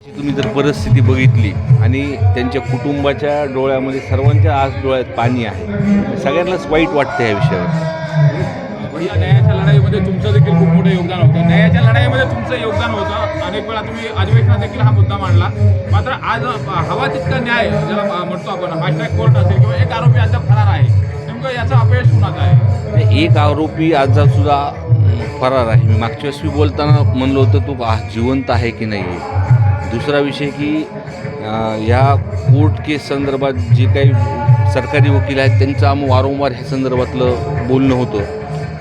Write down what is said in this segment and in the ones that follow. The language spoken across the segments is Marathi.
तुम्ही जर परिस्थिती बघितली आणि त्यांच्या कुटुंबाच्या डोळ्यामध्ये सर्वांच्या आज डोळ्यात पाणी आहे सगळ्यांनाच वाईट वाटतं या विषयावर. या न्यायाच्या लढाईमध्ये तुमचं देखील खूप मोठं योगदान होतं. न्यायाच्या लढाईमध्ये तुमचं योगदान होतं. अनेक वेळा तुम्ही अधिवेशनात देखील हा मुद्दा मांडला. मात्र आज हवा तितका न्याय ज्याला म्हणतो आपण हॅशटॅग कोर्ट असेल किंवा एक आरोपी अद्याप फरार आहे नेमकं याचं अपयश कुणाचं आहे? एक आरोपी आज सुद्धा फरार आहे. मी मागच्या वेळेस मी बोलताना म्हणलो होतं तो जिवंत आहे की नाही आहे दुसरा विषय की ह्या कोर्ट केस संदर्भात जे काही सरकारी वकील आहेत त्यांचं आम वारंवार ह्या संदर्भातलं बोलणं होतं.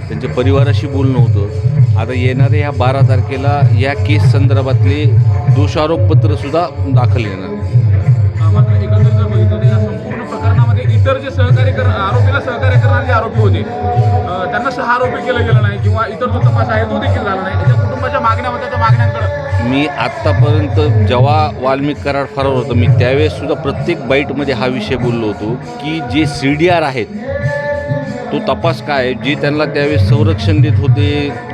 त्यांच्या परिवाराशी बोलणं होतं. आता येणाऱ्या ह्या बारा तारखेला या केस संदर्भातले दोषारोपपत्रसुद्धा दाखल येणार. मात्र एकंदरीत जर बघितलं तर या संपूर्ण प्रकरणामध्ये इतर जे सहकारी कर आरोपीला सहकार्य करणारे जे आरोपी होते त्यांना सहा आरोपी केलं गेलं नाही किंवा इतर जो तपास आहे तो देखील झाला नाही. त्याच्या कुटुंबाच्या मागण्या होत्या त्या मागण्यांकडे मी आत्तापर्यंत जेव्हा वाल्मिक कराड फरार होतं मी त्यावेळेस सुद्धा प्रत्येक बाईटमध्ये हा विषय बोललो होतो की जे सी डी आर आहेत तो तपास काय जे त्यांना त्यावेळेस संरक्षण देत होते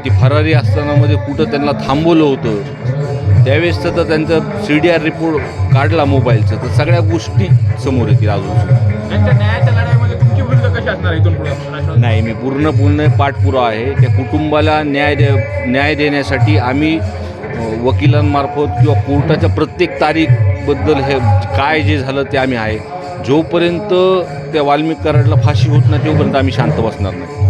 ती फरारी असतानामध्ये कुठं त्यांना थांबवलं होतं त्यावेळेस तर त्यांचं सी डी आर रिपोर्ट काढला मोबाईलचं. तर सगळ्या गोष्टी समोर येतील अजून नाही मी पूर्ण पूर्ण पाठपुरावा आहे. त्या कुटुंबाला न्याय दे न्याय देण्यासाठी आम्ही वकिलांमार्फत किंवा कोर्टाच्या प्रत्येक तारीखबद्दल हे काय जे झालं ते आम्ही आहे. जोपर्यंत त्या वाल्मिक कराडला फाशी होत नाही तोपर्यंत आम्ही शांत बसणार नाही.